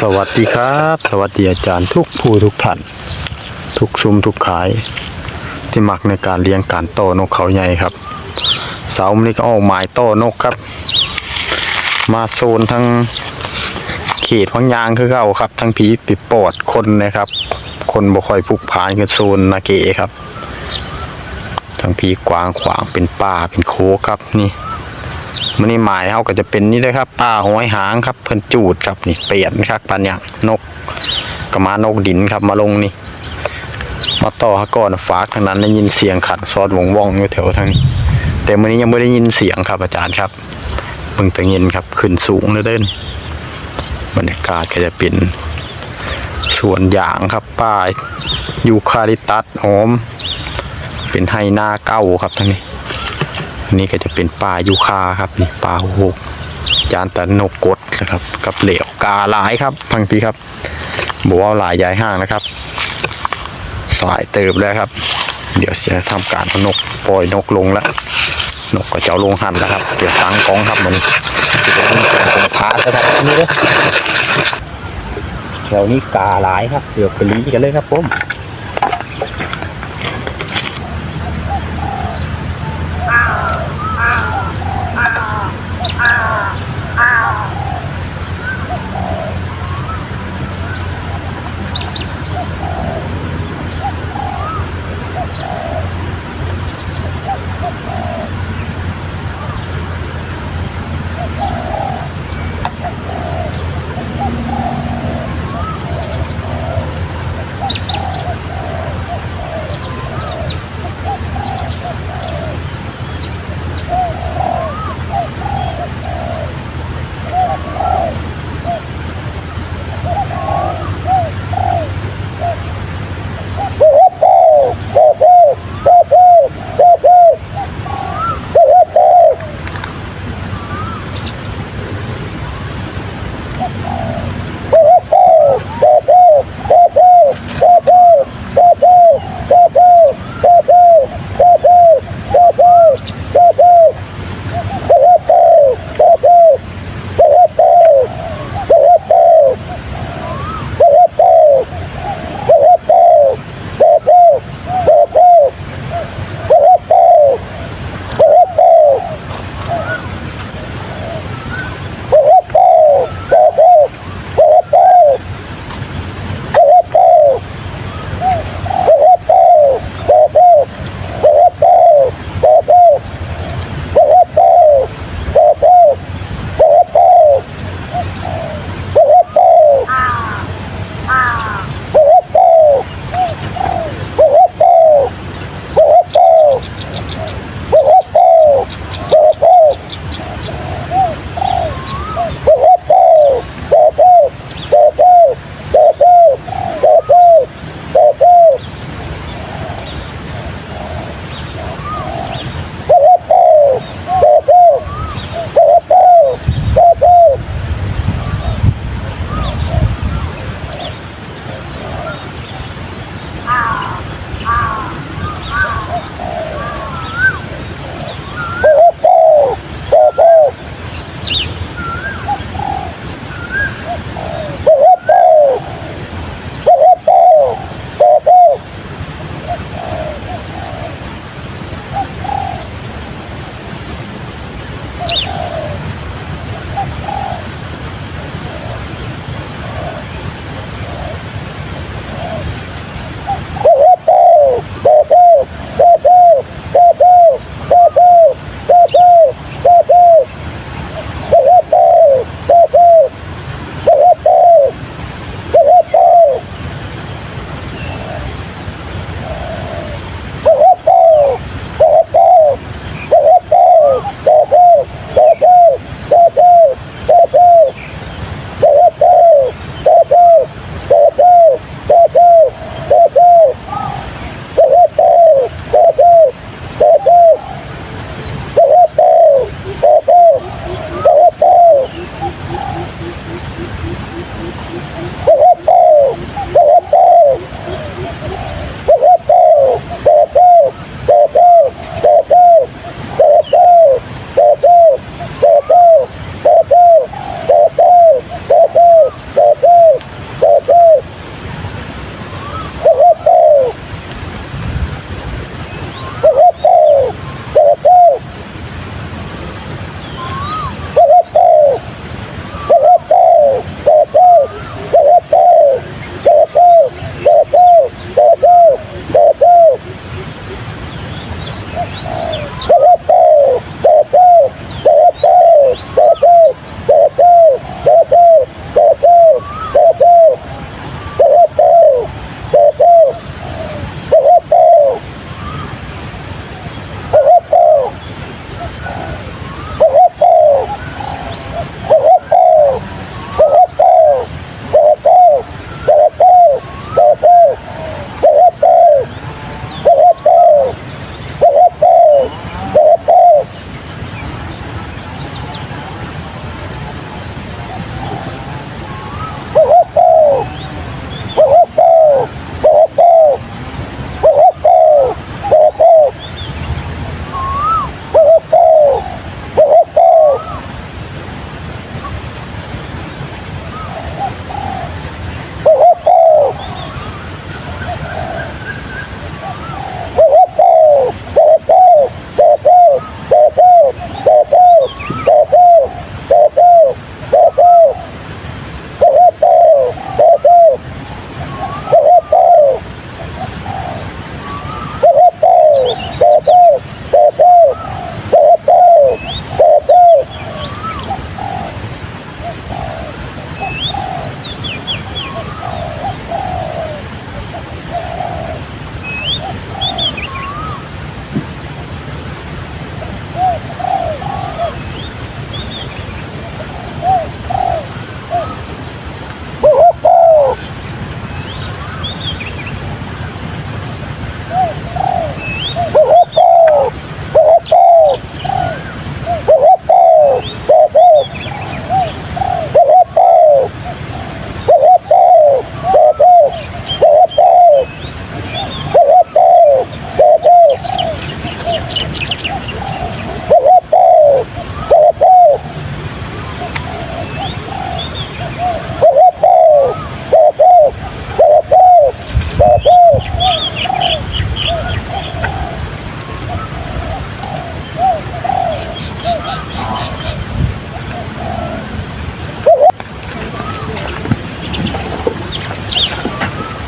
สวัสดีครับ สวัสดีอาจารย์ทุกผู้ทุกท่าน ทุกซุ้มทุกขาย ที่มักในการเลี้ยงการโตนกเขาใหญ่ครับ เสาร์นี้ก็ออกหมายโตนกครับ มาโซนทั้งเขตพังยางคือเก่าครับ ทั้งผีปิดปอดคนนะครับ คนบ่ค่อยผูกพานคือโซนนาเกะครับ ทั้งผีกวางขวางเป็นป่าเป็นโคครับนี่ มันนี่หมายเขาก็จะเป็นนี่เลยครับป้าหอยหางครับเพิ่นจูดครับนี่เปลี่ยนครับปันอย่างนกก็มานกดินครับมาลงนี่ มาต่อฮะก่อนฝากทางนั้นได้ยินเสียงขันซอดวงว่องอยู่แถวทางนี้แต่มื่อนี้ยังไม่ได้ยินเสียงครับอาจารย์ครับเพิ่งตะเย็นครับขึ้นสูงเลยเด่นบรรยากาศก็จะเป็นสวนยางครับป้ายยูคาลิตัสหอม เป็นไฮนาเก้าครับทางนี้ นนี้ก็จะเป็นปลายูคาครับนี่ปลาหกจานตะนกกดนะครับ กับเหลวกาหลายครับพังทีครับบัวหลายใหญ่ห้างนะครับ สายเติบแล้วครับ เดี๋ยวจะทำการนกปล่อยนกลงแล้วนกก็จะเอาลงหันแล้วครับเดี๋ยวตั้งกองครับมันจะเป็นของพาสครับนี่เลยแถวนี้กาหลายครับเดี๋ยวไปลีกันเลยครับผม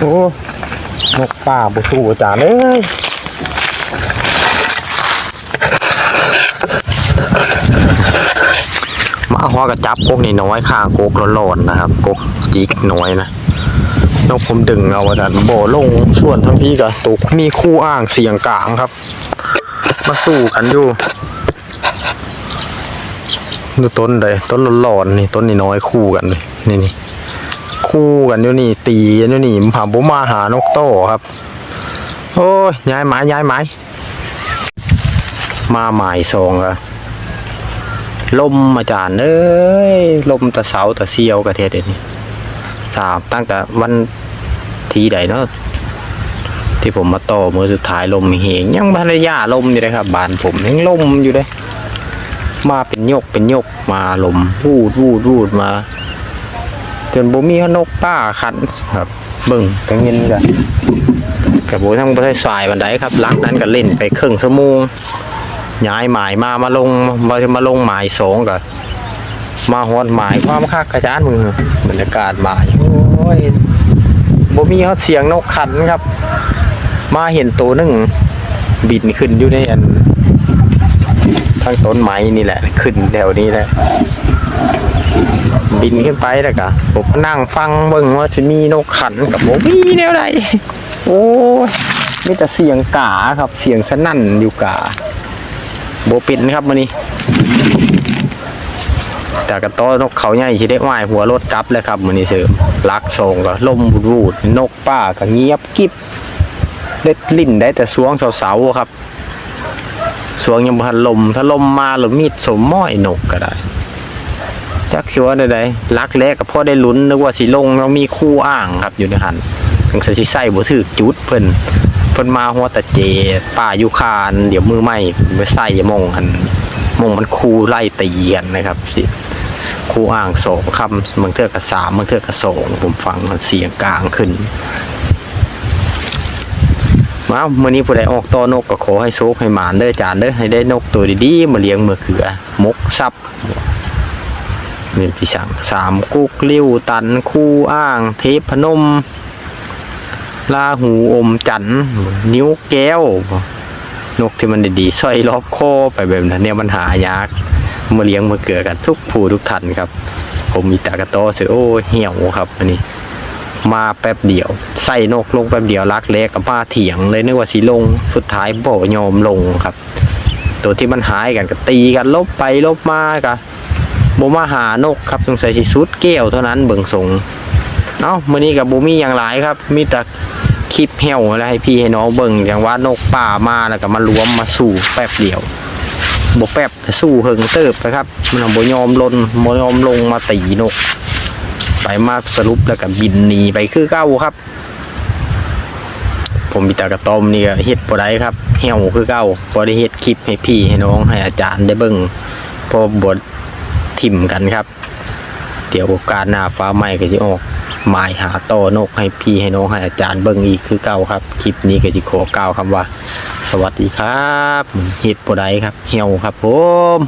โอ้นกป่าบุสู้อาจาเอ้ยมาหัวกระจับกกนี่น้อยข้างกกร้อนๆนะครับกกจิกน้อยนะนกผมดึงเอาอาจารย์โบลงส่วนทั้งพี่กับตุกมีคู่อ้างเสียงกลางครับ มาสู้กันอยู่ดูต้นเลยต้นร้อนๆนี่ต้นนี่น้อยคู่กันนี่นี่ คู่กันอยู่นี่ตีกันอยู่นี่ผาบุมาหานกโต้ครับ โอ้ยย้ายไม้ย้ายไม้มาหมายซองอะลมอาจารย์เอ้ยลมตะเสาตะเซียวกระเทศเดี๋ยวนี้สามตั้งแต่วันทีใดเนาะที่ผมมาต่อมือสุดท้ายลมเหงยังภรรยาลมอยู่เลยครับบานผมยังลมอยู่เลยมาเป็นยกเป็นยกมาลมวูดวูดวูดมา จนบ่มีนกป้าขันครับเบิ่งกัเงินกันกับโบทั้งประเทศสายบันไดครับหลังนั้นก็เล่นไปครึ่งชั่วโมงย้ายหมายมามาลงมามาลงหมายสองกับมาฮอดหมายความคักกระจานมือบรรยากาศหมายโอ้ยบ่มีเขาเสียงนกขันครับ มาเห็นตัวหนึงบินขึ้นอยู่ในอันทางต้นไม้นี่แหละ ขึ้นแถวนี้แหละ บินขึ้นไปแล้วก็ผมนั่งฟังเบิ่งว่าจะมีนกขันกับโบมีแนวใดโอ้ยมีแต่เสียงกาครับเสียงสนั่นอยู่กาโบปินครับมันนี้แต่กระต้อนกเขาใหญ่ชิได้ว่ายหัวรถกลับเลยครับมันนี้เสริมลักส่งก็ลมวูดนกป้าก็เงียบกิบเล็ดลิ้นได้แต่สวงเสาๆครับสวงยังพันลมถ้าลมมาหรือมีดสมม้อยนกก็ได้ จักชัวใดๆรักแรกกับพ่อได้ลุ้นนึกว่าสิลงเรามีคู่อ้างครับอยู่ในหันถึงสิใส่บ่ถือจุดเพิ่นเพิ่นมาหัวตะเจป้าอยู่คานเดี๋ยวมือไหม้ไปใส่มงหันมงมันคู่ไล่ตีกันนะครับสิคู่อ้างสองคำบางเทือกับสามบางเทือกับสองผมฟังเสียงกลางขึ้นมาเมื่อนี้ผู้ใดออกตอนกก็ขอให้โชคให้หมานเด้อจานเด้อให้ได้นกตัวดีๆมาเลี้ยงมือเขือมกซับ มีพี่ช่างสามกุกลิ้วตันคู่อ้าง เทพพนมลาหูอมจันนิ้วแก้วนกที่มันดีๆสร้อยรอบคอไปแบบนั้นเนี่ยมันหายากมาเลี้ยงมาเกิดกันทุกผู้ทุกท่านครับ ผมมีตากระโตเสือโอ้เหี่ยวครับอันนี้ มาแป๊บเดียว ใส่นกลงแป๊บเดียวรักแรกกับมาเถียงเลยนึกว่าสีลงสุดท้ายบ่ยอมลงครับ ตัวที่มันหายกันก็ตีกันลบไปลบมากัน บ่มาหานกครับสงสัยสิสุดแก้วเท่านั้นเบิ่งทรงเอ้ามื้อนี้กับบ่มีอย่างหลายครับ มีแต่คลิปแห้วแล้วให้พี่ให้น้องเบิ่งอย่างว่านกป่ามาแล้วก็มารวมมาสู่แป๊บเดียวบ่แป๊บสู้เฮิงเติบนะครับมันบยอมลนบยอมลงมาตีนก ไปมาสรุปแล้วก็บินหนีไปคือเก้าครับ ผมมีแตากระตอมนี่ก็เฮ็ดบ่ได้ครับแห้วคือเก้าบ่ได้เฮ็ดคลิปให้พี่ให้น้องให้อาจารย์ได้เบิ่งพอบท ถิ่มกันครับ เดี๋ยวโอกาสหน้าฟ้าใหม่ก็จะออกหมายหาต่อนกให้พี่ให้น้องให้อาจารย์เบิ้งอีกคือเก่าครับคลิปนี้ก็จะขอกล่าคำว่า สวัสดีครับเฮ็ดปูได้ครับเหี่ยวครับผม